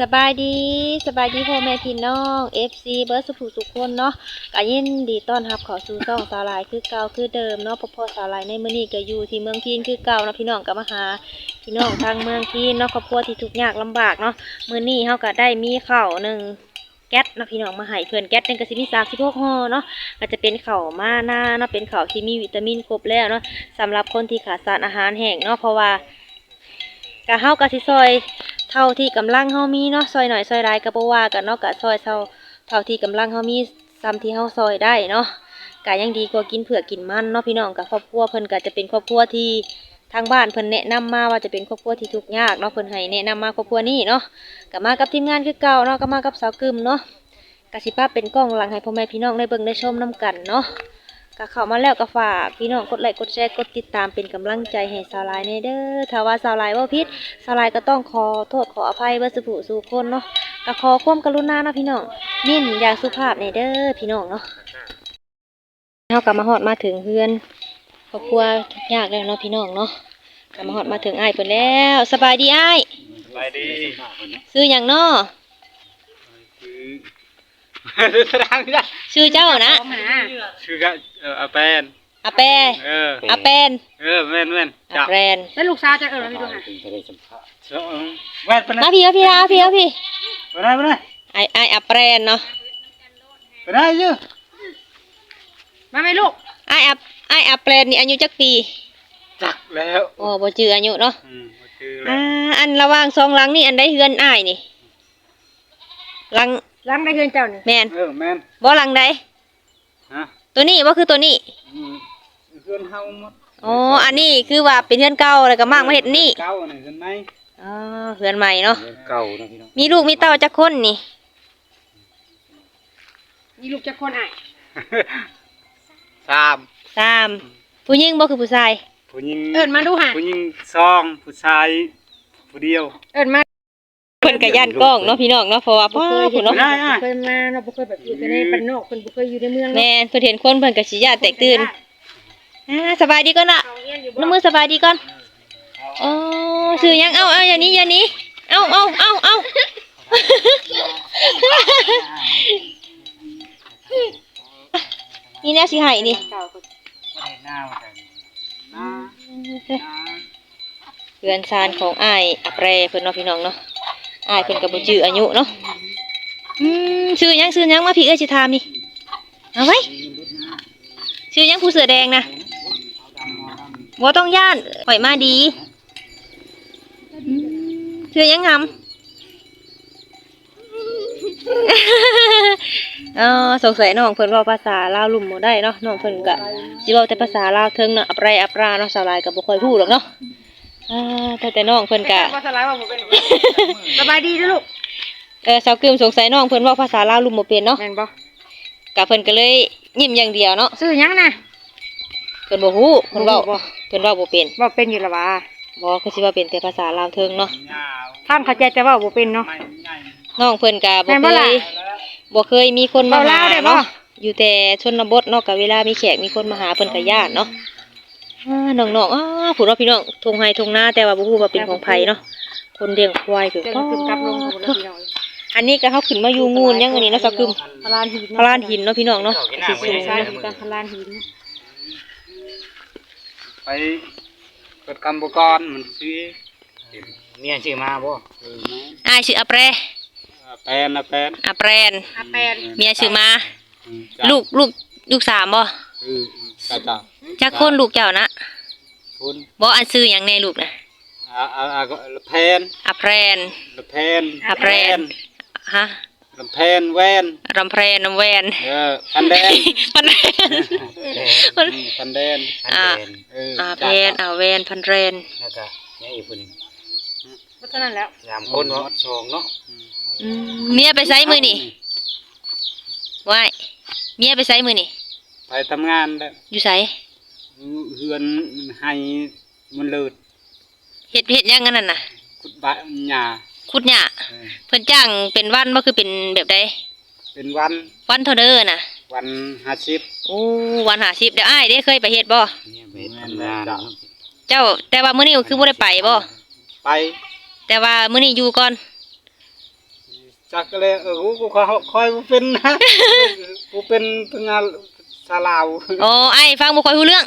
สบายดีสบายดีพ่อแม่พี่น้อง FC เบิร์ดสุขสุขคนเนาะก็ยินดีต้อนรับเขอสู่ซ่องสาลายคือเก่าคือเดิมเนาะพ่อพ่อสาลายในมื้อนี้ก็อยู่ที่เมืองพีนคือเก่านะพี่น้องก็มาหาพี่น้องทางเมืองพีนเนาะครอบครัวที่ทุกข์ยากลำบากเนาะมื้อนี้เฮาก็ได้มีข้าวหนึ่งแก๊สนะพี่น้องมาให้เพื่อนแก๊สนึงก็สิมี36ห่อเนาะก็จะเป็นข้าวมาหน้าเนาะเป็นข้าวที่มีวิตามินครบแล้วเนาะสำหรับคนที่ขาดสารอาหารแห้งเนาะเพราะว่ากะเฮากะสิซอย เท่าที่กำลังเฮามีเนาะซอยหน่อยซอยหลายก็บ่ว่ากันเนาะกะซอยเท่าเท่าที่กำลังเฮามีซ้ำที่เฮาซอยได้เนาะกะยังดีกว่ากินเผือกกินมันเนาะพี่น้องกะครอบครัวเพิ่นก็จะเป็นครอบครัวที่ทางบ้านเพิ่นแนะนำมาว่าจะเป็นครอบครัวที่ทุกข์ยากเนาะเพิ่นให้แนะนำมาครอบครัวนี้เนาะก็มากับทีมงานคือเก่าเนาะก็มากับสาวกึมเนาะกะสิภาพเป็นกล้องหลังให้พ่อแม่พี่น้องได้เบิ่งได้ชมนํกันเนาะ ก็เข้ามาแล้วก็ฝากพี่น้องกดไลค์กดแชร์กดติดตามเป็นกำลังใจให้สาวลายในเด้อถ้าว่าสาวลายว่าพิษสาวลายก็ต้องขอโทษขออภัยเบอร์สุภุสู่คนเนาะก็ขอความกรุณาเนาะพี่น้องนิ่นอย่างสุภาพในเด้อพี่น้องเนาะเฮากลับมาฮอดมาถึงเฮือนครอบครัวทุกข์ยากแล้วเนาะพี่น้องเนาะกลับมาฮอดมาถึงอ้ายเพิ่นแล้ว สบายดีอ้ายไปดีซื้อหยังเนาะ คือแสดงไม่ได้ชื่อเจ้านะคือก็เอออาแปนอาแปเอออาแปนเออแม่นแม่นอาจับแปนแล้วลูกสาวจะเออมาดูหาเออแว่นไปไหนมาพี่มาพี่มาพี่มาพี่ไปไหนไปไหนไอ้ไอ้อาแปนเนาะไปไหนเยอะมาไหมลูกไอ้อับไอ้อับแปลนนี่อายุจักปีจักแล้วโอ้บ่จืออายุเนาะอืมบ่ชื่อแล้อ่าวอันระหว่างสองหลังนี่อันใดเฮือนอ้ายนี่หลัง ล้างได้เงินเจ้านี่แม่นเออแม่นบ่หลังใดฮะตัวนี้บ่คือตัวนี้อืมเพื่อนเฮาหมดอ๋ออันนี้คือว่าเป็นเฮือนเก่าแล้วก็มากมาเฮ็ดนี่เก่านี่กันไหมอ๋อเฮือนใหม่เนาะเก่านะพี่น้องมีลูกมีเต้าจักคนนี่มีลูกจะคนอะสามสามผู้หญิงบ่คือผู้ชายผู้หญิงเอิญมาดูหาผู้หญิงสองผู้ชายผู้เดียว เอิญมา เพิ่นก็ย่านกล้องเนาะพี่น้องเนาะเพราะว่าพ่อพุ่นเนาะได้อะเคยมาเนาะบ่เคยแบบอยู่แต่ในบ้านนอกคนบ่เคยอยู่ในเมืองแม่นเพิ่นเห็นคนเพิ่นก็สิย่านแตกตื่นอ่าสบายดีก่อนน่ะเอาเรียนอยู่น้ำมือสบายดีก่อนอ๋อซื้อยังเอาเอาอย่างนี้อย่างนี้เอาเอาเอาเอานี่แน่สิให้นี่เก่าไม่ได้หน้าว่าแต่หน้าหน้าเรือนซานของอ้ายอัปเรเพิ่นเนาะพี่น้องเนาะ อายเพิ่นกับบจืออายุเนาะอืมซื้อยังซื้อยังมาพี่เอ้ยสิถามนี่เอาไว้ซื้อยังผู้เสือแดงนะบ่ต้องย่านปล่อยมาดีอืมซื้อยังงำเออสงสัยน้องเพิ่นเว่าภาษาลาวลุ่มบ่ได้เนาะน้องเพิ่นก็สิเว้าแต่ภาษาลาวเทิงเนาะอับไรอับราเนาะสาวลายก็บ่ค่อยพูดหรอกเนาะ อ่าแต่แต่น้องเพิ่นก็ว่าสลายว่าบ่เป็นสบายดีเด้อลูกเออสาวกึมสงสัยน้องเพิ่นเว้าภาษาลาวลุ่มบ่เป็นเนาะแม่นบ่ก็เพิ่นก็เลยยิ้มอย่างเดียวเนาะซื้อหยังน่ะ เพิ่นบ่ฮู้เพิ่นเว้าบ่ เพิ่นเว้าบ่เป็นบ่เป็นอยู่ละว่าบ่คือสิว่าเป็นแต่ภาษาลาวเทิงเนาะยาวท่านเข้าใจแต่ว่าบ่เป็นเนาะไม่ใหญ่น้องเพิ่นก็บ่แม่นบ่เคล่ะยบ่เคยมีคนมาเว้าลาหาวได้บ่ เนาะอยู่แต่ชนบทเนาะก็เวลามีแขกมีคนมาหาเพิ่นก็ญาติเนาะอ่า น้องๆอ้าผู้เราะพี่น้องทงไห้ทงนาแต่ว่าบ่ฮู้ว่าเป็นของไผเนาะ คนเลี้ยงควายคือเดี๋ยวขึ้นกลับลงของเราพี่น้องอันนี้ก็เฮาขึ้นมาอยู่งูนยังอันนี้เนาะสักกึมพลานหินพลานหินเนาะพี่น้องเนาะสิสูงใช่เนาะกันพลานหิน ไปเกิดกรรมบกรมันซื้อเมียซื้อมาบ่เออแม่อ้ายชื่ออาแปรอาแปนอาแปนอาแปรนอาแปนเมียชื่อมาอืมจ้ะลูกลูกลูกสามบ่เออ จ้าจ้าจักคนลูกเจ้านะคุณบ่อันซื้อหยังในลูกนะอาอาอาก็ละแพนอาแปรนละแพนอาแพนฮะละแพนแวนรำแพรนน้ำแวนเออพันแดนพันแรนอืมพันแดนอ่าเอออาแพจ้ะนอาแวนพันแรนแล้วก็ยังอีกคนหนึ่งเพราะฉะนั้นแล้วสามคนเนาะสองเนาะอืมเมียไปไสมื้อนี่ว้ายเมียไปไสมื้อนี่ ไปทำงานแล้วอยู่ไสเฮือนให้มันเลิศเฮ็ดเฮ็ดหยังกันนั่นน่ะ ขุดบะหญ้าขุดหญ้าเออเพิ่นจ้างเป็นวันบ่คือเป็นแบบใดเป็นวันวันเท่าเด้อน่ะ วันห้าสิบโอ้วัน50เดี๋ยวอ้ายเด้เคยไปเฮ็ดบ่เนี่ยไปทำงานเนาะเจ้าแต่ว่ามื้อนี้คือบ่ได้ไปบ่ ไปแต่ว่ามื้อนี้อยู่ก่อน จักก็เลยเออกูคอยคอยบ่เป็นนะ กูเป็นพนักงาน สาลาวโอ้ไอ้ฟังบ่ค่อยรู้เรื่อง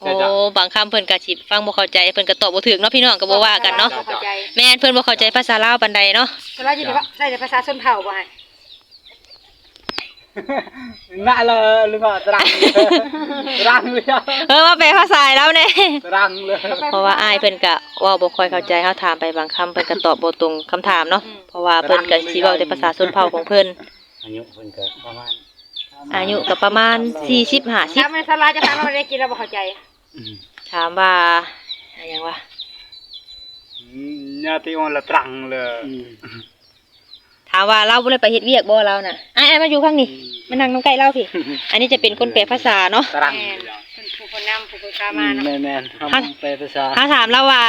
โอ้จ้ะบางคำเพิ่นก็สิฟังบ่เข้าใจเพิ่นก็ตอบบ่ถูกเนาะพี่น้องก็บ่ว่ากันเนาะเข้าใจแม่นเพิ่นบ่เข้าใจภาษาลาวปานใดเนาะสลายอยู่ในว่าใส่แต่ภาษาชนเผ่าบ่ให้น่าเลยหรือว่าตรังตรังเลยอะเออมาแปลภาษาให้แล้วแน่ตรังเลยเพราะว่าอ้ายเพิ่นก็เว้าบ่ค่อยเข้าใจเฮาถามไปบางคำเพิ่นก็ตอบบ่ตรงคำถามเนาะเพราะว่าเพิ่นก็สิเว้าแต่ภาษาชนเผ่าของเพิ่นอายุเพิ่นก็ประมาณ อายุก็ประมาณ40ถาม50แม่สลายจะถามว่าได้กินแล้วบ่เข้าใจอืมถามว่าอะไรหยังวะญาติออนละตรังเลยอืมถามว่าเราบ่ได้ไปเฮ็ดเวียกบ่เราน่ะอ้ายๆมาอยู่ข้างนี้มานั่งนำใกล้เราพี่ อันนี้จะเป็นคนแปลภาษาเนาะตรังแม่นเพิ่นผู้คนนำผู้คนพามาเนาะแม่นแม่นทำไปภาษาถ้าถามเราว่า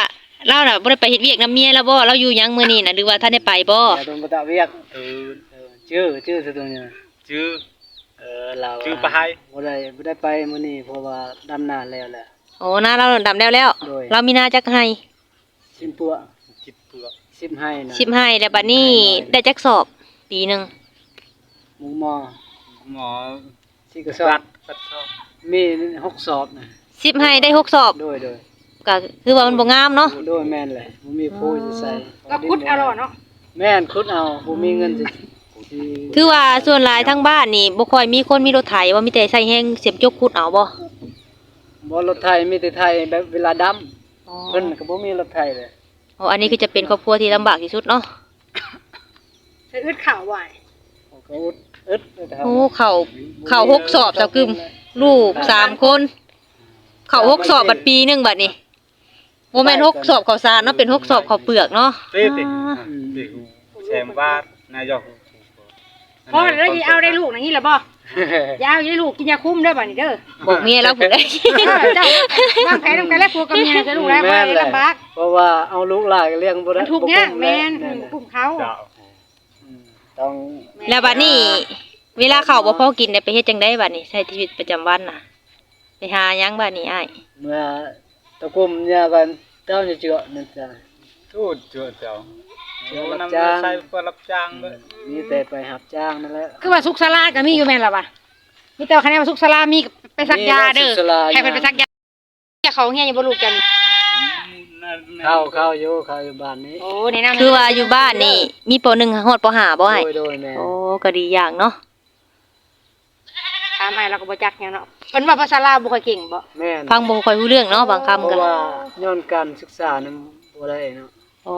เราน่ะบ่ได้ไปเฮ็ดเวียกนํเมียแล้วบ่เราอยู่หยังมื้อนี้น่ะหรือว่าท่านได้ไปบ่อย่าโดนบ่ตะเวียกเออเออชื่อชื่อซะตรงนี้ชื่อ เออเราชื่อปะไฮบ่ได้บ่ได้ไปมื้อนี้เพราะว่าดำนาแล้วแหละ โอ้หน้าเราดำแล้วแล้ว โดย เรามีนาจักให้สิบปัวจิตเปลือกสิบให้นะชิมให้แล้วบัดนี้ได้จักสอบปีหนึงหมูหมอหมอสิกระสอรับดปัดซอกมีหกสอบนะชิมให้ได้หกสอบโดยโดยก็คือว่ามันบ่งามเนาะ โดยแม่นแหละบ่มีผู้สิใส่ก็คุดเอาล่ะเนาะแม่นคุดเอาบ่มีเงินสิสิ คือว่าส่วนหลายทั้งบ้านนี่บ่ค่อยมีคนมีรถไถว่ามีแต่ใส่แฮงเสียบจกขุดเอาบ่บ่รถไทยมีแต่ไทยแบบเวลาดำอ๋อเพิ่นก็บ่มีรถไทยเลยโอ้อันนี้คือจะเป็นครอบครัวที่ลำบากที่สุดเนาะใส่อึดข้าวบ่ให้เขาก็อุดอึดเลยครับโอ้เข้าเข้าหกสอบเจ้ากึมลูกสามคน เข้าหกสอบบัดปีหนึงบัดนี้บ่แม่นหกสอบข้าวสารเนาะเป็นหกสอบข้าวเปลือกเนาะเต้ติอ่าอืมติแซมวาดนายก พอแล้วสิเอาได้ลูกอย่างนี้ล่ะบ่อย่าเอาได้ลูกกินยาคุมเด้อบัดนี้เด้อบอกเมียเราผู้ใดเออเจ้าวางแผนนำกันแล้วผัวกับเมียจะลูกแล้วบ่แม่นให้แหละลำบากเพราะว่าเอาลูกหลานก็เลี้ยงบ่ได้มันทุกข์ยากแม่นบ่คุ้กลุ่มเขาเจ้าอืมต้องแล้วบัดนี้ เวลาเข้าวบ่พอกินได้ไปเฮ็ดจังไดบัดนี้ใช้ชีวิตประจำวันน่ะไปหาหยังบัดนี้อ้ายเมื่อตะกุมเนี่ยกันเจ้าจะเจือนั่นจ้ะทูดเจ้าเจ้า เจ้าโอ้รับนำจ้างใส่เพื่อรับจ้างด้วยมีแต่ไปหับจ้างนั่นแหละ คือว่าสุขศาลาก็มีอยู่แม่นล่ะว่ะมีแต่ว่าคะแนนว่าสุขศาลามีไปสักยาเด้อมีสุขศาลา ให้เพิ่นไปสักยาเขาเฮียยังบ่รู้กันเข้าเข้าอยู่เข้าอยู่บ้านนี้ โอ้แนะนำคือว่าอยู่บ้านนี่ มีปหนึ่งฮอดปห้าบ่อ้ายโดยโดยแม่โอ้ก็ดีอย่างเนาะถามให้เราก็บ่จักหยังเนาะเพิ่นว่าภาษาลาวบ่ค่อยเก่งบ่แม่นฟังบ่ค่อยรู้เรื่องเนาะบางคำเพก็ราะว่าย้อนการศึกษานั้นบ่ได้เนาะ โอ้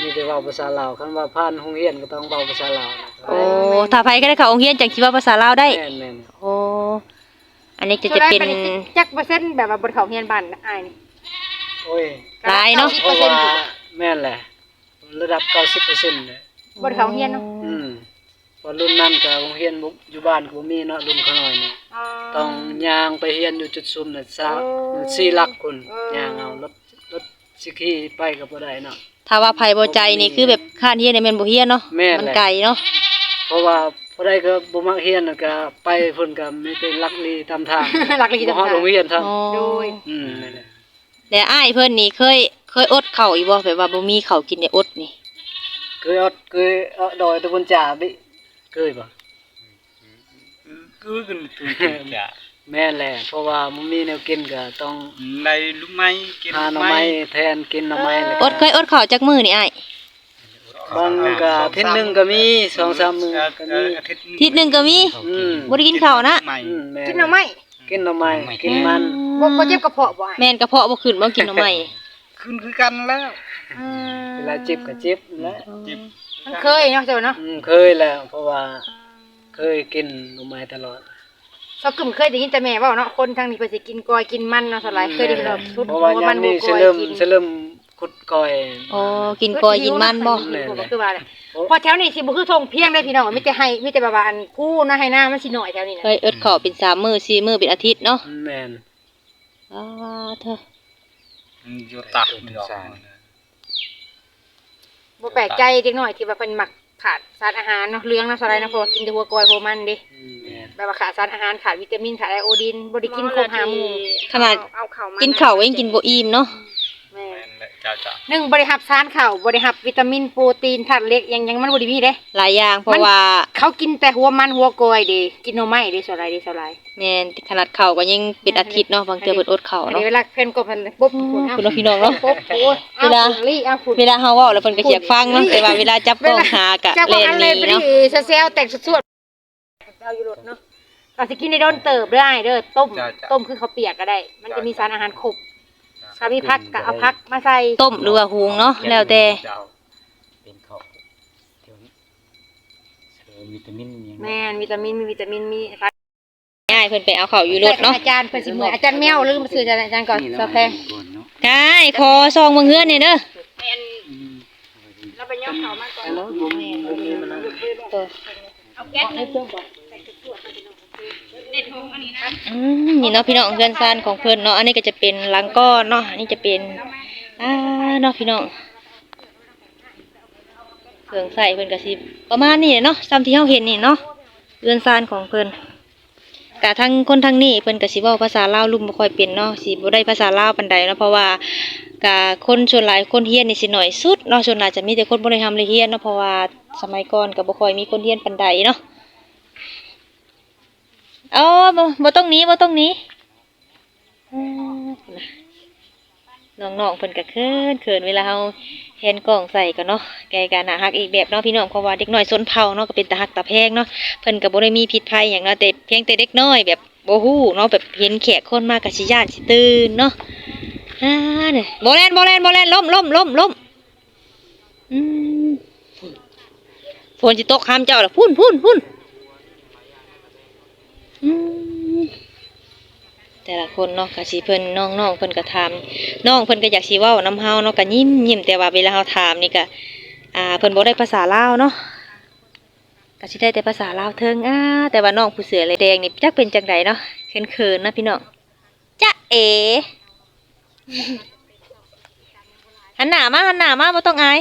มีแต่เว้าภาษาลาวคันว่าผ่านโรงเรียนก็ต้องเว้าภาษาลาวนะโอ้ถ้าไผก็ได้เข้าโรงเรียนจังสิว่าภาษาลาวได้ แม่นแม่นโอ้ อันนี้จะจะเป็น จักเปอร์เซ็นต์แบบว่าบ่เข้าเฮียนบ้านอ้ายนี่โอ้ยหลายเนาะ เพราะว่าแม่นแหละ ระดับ 90%เลยบ่เข้าเฮียนเนาะอืมพอรุ่นนั้นก็โรงเรียนบ่อยู่บ้านก็บ่มีเนาะรุ่นเขาน้อยนี่ต้องย่างไปเรียนอยู่จุดซุมน่ะซะสี่หลักคนย่างเอารถรถ สิขี่ไปก็บ่ได้เนาะ ถ้าว่าไผบ่ใจนี่คือแบบข้านเฮียนนี่แม่นบ่เฮียนเนาะแม่นแหละ มันไกลเนาะเพราะว่าผู้ใดก็บ่มักเรียนน่ะก็ไปเพิ่นก็มีแต่ลักลีตามทางหลักเลยบ่จังฮอดโรงเรียนซะโอ้โดย อืมนั่นแหละแต่อ้ายเพิ่นนี่เคยเคยอดข้าวอีบ่แบบว่าบ่มีข้าวกินได้อดนี่ เคยอดเคยเอาดอยตะบนจ่าบิเคยบ่ cứ gần tụi dạ แม่นแหละเพราะว่ามันมีแนวกินก็ต้อง này lúc may kia หาหน่อไม้แทนกินหน่อไม้แล้วอก็ดเคยอดข้าวจักมื้อนี่อ้ายบางก็อาทิศนึงก็มี2-3มื้อก็มีทิศหนึงก็มีอืมบ่ได้กินข้าวนะ mày อืมแม่กินหน่อไม้กินหน่อไม้กินมันบ่บ่เจ็บกระเพาะบ่อ้ายแม่นกระเพาะบ่ขึ้นบ่กินหน่อไม้ขึ้นคือกันแล้วอืมเวลาเจ็บก็เจ็บนั่นแหละจิบมันเคยเนาะเจ้าเนาะอืมเคยแล้ว เพราะว่า เคยกินหน่อไม้ตลอด เซากึ่มเคยได้ยินแต่แม่เว้าเนาะคนทางนี้เพิ่นสิกินกอยกินมันเนาะสลายเคยได้ยินว่าชุดเพราะว่าหัวยามัมนนี้หัวสิกอยเริ่มกิน สิเริ่มขุดก้อย โอ้กินกอยกินมันบ่แม่นบ่คือว่าอะไรพอแถวนี้สิบ่คือทงเพียงได้พี่น้องมีแต่ให้มีแต่แบบว่าอันคู่นะให้หน้ามันสิน้อยแถวนี้เคนะยอดข้าวเป็นสามมื้อสี่มื้อเป็นอาทิตย์เนาะแม่นอ้าเธอ vô tạc được บ่แปลกใจเด็กน้อยที่ว่าเพิ่นมักขาดสารอาหารเนาะเรื่องเนาะสลายเนาะเพราะว่ากินแต่หัวกอยหัวมันเด้อืม แม่นแบบว่าขาดสารอาหารขาดวิตามินขาดไอโอดีนบ่ได้กินครบห้าหมู่ขนาด เอาเข้ามากินข้าวก็ยังกินบ่อิ่มเนาะแม่ใจจ้าจ้าหนึ่งบริหับสารข้าวบริหับวิตามินโปรตีนธาตุเหล็กหยังหยังมันบ่ได้มีเด้ หลายอย่างเพราะมันว่าเขากินแต่หัวมันหัวกอยเด้กินหน่อไม้เด้สลายเด้สลายแม่นขนาดข้าวก็ยังเป็นอาทิตย์เนาะบางเทื่อเพิ่นอดข้าวอันเนาะ นี้เวลาเพิ่นก็เพิ่นปุ๊บคุณเนาะพี่น้องเนาะ ปุ๊บโอ้ยเวลาอฝุ่นลี่เอาฝุ่น เวลาเฮาเว้าแล้วเพิ่นก็สิอยากฟังเนาะแต่ว่าเวลาจับกล้องหากะเจ้าก็เล่นอันหเลนียไปดิเนาะเซลๆแตกสวดๆเอาอยู่รถเนาะ ก็สิกินได้โดนเติบได้เด้อต้ม จ้ะจ้ะต้มคือข้าวเปียกก็ได้ มันจะมีสารอาหารครบถ้ามีผักก็เอาผักมาใส่ต้มหรือว่าหุงเนาะแล้วแต่เจ้าเป็นเขาเดี๋ยวนี้เสริมวิตามินอย่างแม่นวิตามินมีวิตามินมีง่ายเพิ่นไปเอาข้าวอยู่รถเนาะอาจารย์เพิ่นสิมืออาจารย์แมวลืมมาซื้ออาจารย์อาจารย์ก่อนซาแพงก่อนเนาะกายขอซองเบิ่งเฮือนนี่เด้ออืมเราไปย่อเขามาก่อนแล้ว ผมบ่มีมันนะเอาแก๊สในเครื่องบ่อืมนี่เนาะพี่น้องเฮือนซ่านของเพิ่อนเนาะอันนี้ก็จะเป็นหลังก้อนเนาะอันนี้จะเป็นอ่าเนาะพี่น้องเครื่องใส่เพิ่อนก็สิบประมาณนี้เนาะตามที่เฮาเห็นนี่เนาะเฮือนซ่านของเพิ่อนกะทั้งคนทั้งนี้เพิ่นก็สิเว้าภาษาลาวลุ่มบ่ค่อยเป็นเนาะสิบ่ได้ภาษาลาวปานใดเนาะเพราะว่ากะคนส่วนหลายคนเฮียนนี่สิหน้อยสุดเนาะส่วนหลายจะมีแต่คนบ่ได้ทำเลยเฮียนเนาะเพราะว่าสมัยก่อนก็บ่ค่อยมีคนเฮียนปานใดเนาะ เอาบ่บ่ต้องหนี้บ่ต้องหนี้น้องๆเพิ่นก็เขินเขินเวลาเฮาเห็นกล้องใส่กันเนาะแกก็น่าฮักอีกแบบเนาะพี่น้องเพราะว่าเด็กน้อยสนเผาเนาะก็เป็นตาฮักตาแพงเนาะเพิ่นก็บ่ได้มีพิษภัยหยังเนาะแต่เพียงแต่เด็กน้อยแบบบ่ฮู้เนาะแบบเห็นแขกคนมากก็สิย้านสิตื่นเนาะอ่าเนี่ยบ่แล่นบ่แล่นบ่แล่นล้มล้มล้มล้มอืมฝนสิตกหามเจ้าล่ะพุ่นพุ่นพุ่น แต่ละคนเนาะก็สิเพิ่นน้องๆเพิ่นก็ถามน้องเพิ่นก็อยากสิเว้านํเฮาเนาะก็ยิ้มยิ้มแต่ว่าเวลาเฮาถามนี่ก็อ่าเพิ่นบ่ได้ภาษาลาวเนาะก็สิได้แต่ภาษาลาวเทิงอ่าแต่ว่าน้องผู้เสือลายแดงนี่จักเป็นจังไดเนาะเขินๆนนะพี่น้องจะเอหันหน้ามาหันหน้ามาบ่ต้องอาย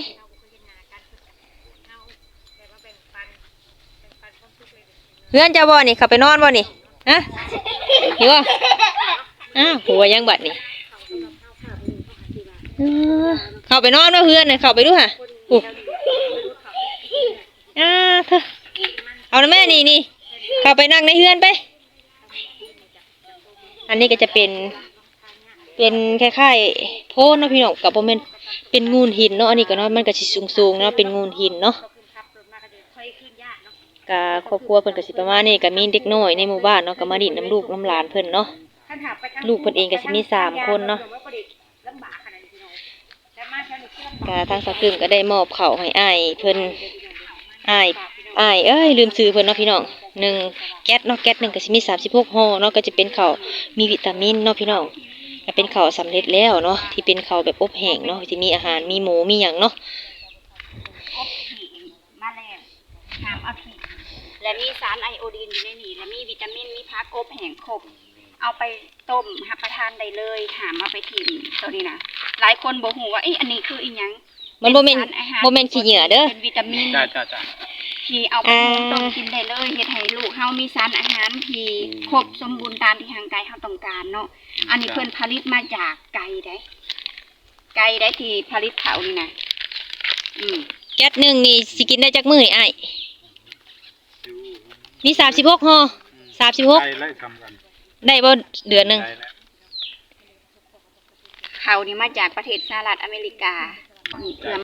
เพื่อนจะบ่นี่เข้าไปนอนบ่นี่ฮะอยู่บ่อ้าวหัวยังบัดนี่เข้าไปนอนเนาะเพื่อนเน่ะเข้าไปดูห่ะอู้อ่าเถอเอานะแม่นี่นี่เข้าไปนั่งในเฮือนไป อันนี้ก็จะเป็น เป็นคล้ายๆโพนเนาะพี่น้องกับโมเมนเป็นงูหินเนาะอันนี้ก็เนาะมันก็สิสูงๆเนาะเป็นงูหินเนาะ กะครอบครัวเพิ่นก็สิประมาณนี้ก็มีเด็กน้อยในหมู่บ้านเนาะก็มาดินน้ำลูกน้ำหลานเพิ่นเนาะ ลูกเพิ่นเองก็สิมีสามคนเนาะ กะทางสาวกึ่งก็ได้มอบข้าวให้อ้ายเพิ่นอ้ายอ้ายเอ้ยลืมซื้อเพิ่นเนาะพี่น้องหนึ่งแก๊สเนาะแก๊สหนึ่งก็สิมีสามสิบหกห่อเนาะก็จะเป็นข้าวมีวิตามินเนาะพี่น้องก็เป็นข้าวสำเร็จแล้วเนาะที่เป็นข้าวแบบอบแห้งเนาะที่มีอาหารมีหมูมีหยังเนาะมา แล้วน้ำเอาถีและมีสารไอโอดีนอยู่ในนี้และมีวิตามินมีพักอบแห้งครบ เอาไปต้มรับประทานได้เลยหามเอาไปถิ่มตัวนี้นะหลายคนบอกหูว่าเอ้อันนี้คืออีหยังมันโมเมนสารอาหารโมเมนขี้เหงื่อเด้อเป็นวิตามินจ้าจ้าจ้าที่เอาไปต้มกินได้เลยเฮ็ดให้ลูกเฮามีสารอาหารที่ครบสมบูรณ์ตามที่ทางกายเฮาต้องการเนาะอันนี้เพิ่นผลิตมาจากไก่ได้ไก่ได้ที่ผลิตเขานี่นะอืมแก๊สหนึ่งนี่สิกินได้จักมื้อนี่อ้าย มีสามสิบหกห่อสามสิบหกได้ไล่ทำกันได้บ่เดือนหนึ่งได้แล้วเขานี่มาจากประเทศสหรัฐอเมริกานี่เกลือ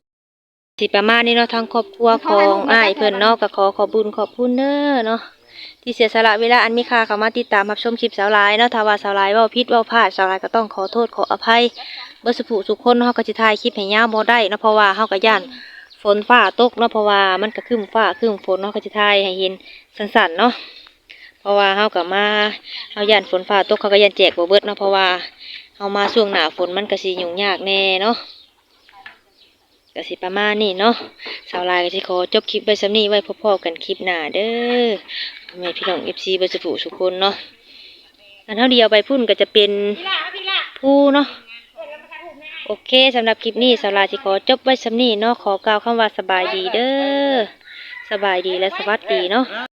สิประมาณนี้เนาะทางครอบครัวของอ้ายเพิ่นเนาะก็ขอขอบคุญขอบคุณเด้อเนาะที่เสียสละเวลาอันมีค่าเข้ามาติดตามรับชมคลิปสาวหลายเนาะถ้าว่าสาวหลายเว้าผิดเว้าพลาดสาวหลายก็ต้องขอโทษขออภัยเบ่สุผู้สุกคนเนาะเฮาก็สิถ่ายคลิปให้ยาวบ่ได้เนาะเพราะว่าเฮาก็ย่านฝนฟ้าตกเนาะเพราะว่ามันก็ครึ้มฟ้าครึ้มฝนเนาะก็สิถ่ายให้เห็น สั้นๆเนาะเพราะว่าเฮาก็มาเฮาย่านฝนฟ้าตกเขาก็ย่านแจกบ่เบิดเนาะเพราะว่าเฮามาช่วงหน้าฝนมันก็สิยุ่งยากแน่เนาะก็สิประมาณนี้เนาะสาวลายก็สิขอจบคลิปไว้สำนี้ไว้พบๆกันคลิปหน้าเด้อแม่พี่น้อง FC เบ่สุผู้สุคนเนาะอันเท่าเดียวไปพุ่นก็จะเป็นผู้เนาะโอเคสำหรับคลิปนี้สาวลายสิขอจบไว้สำนี้เนาะขอกล่าวคำว่าสบายดีเด้อสบายดีและสวัสดีเนาะ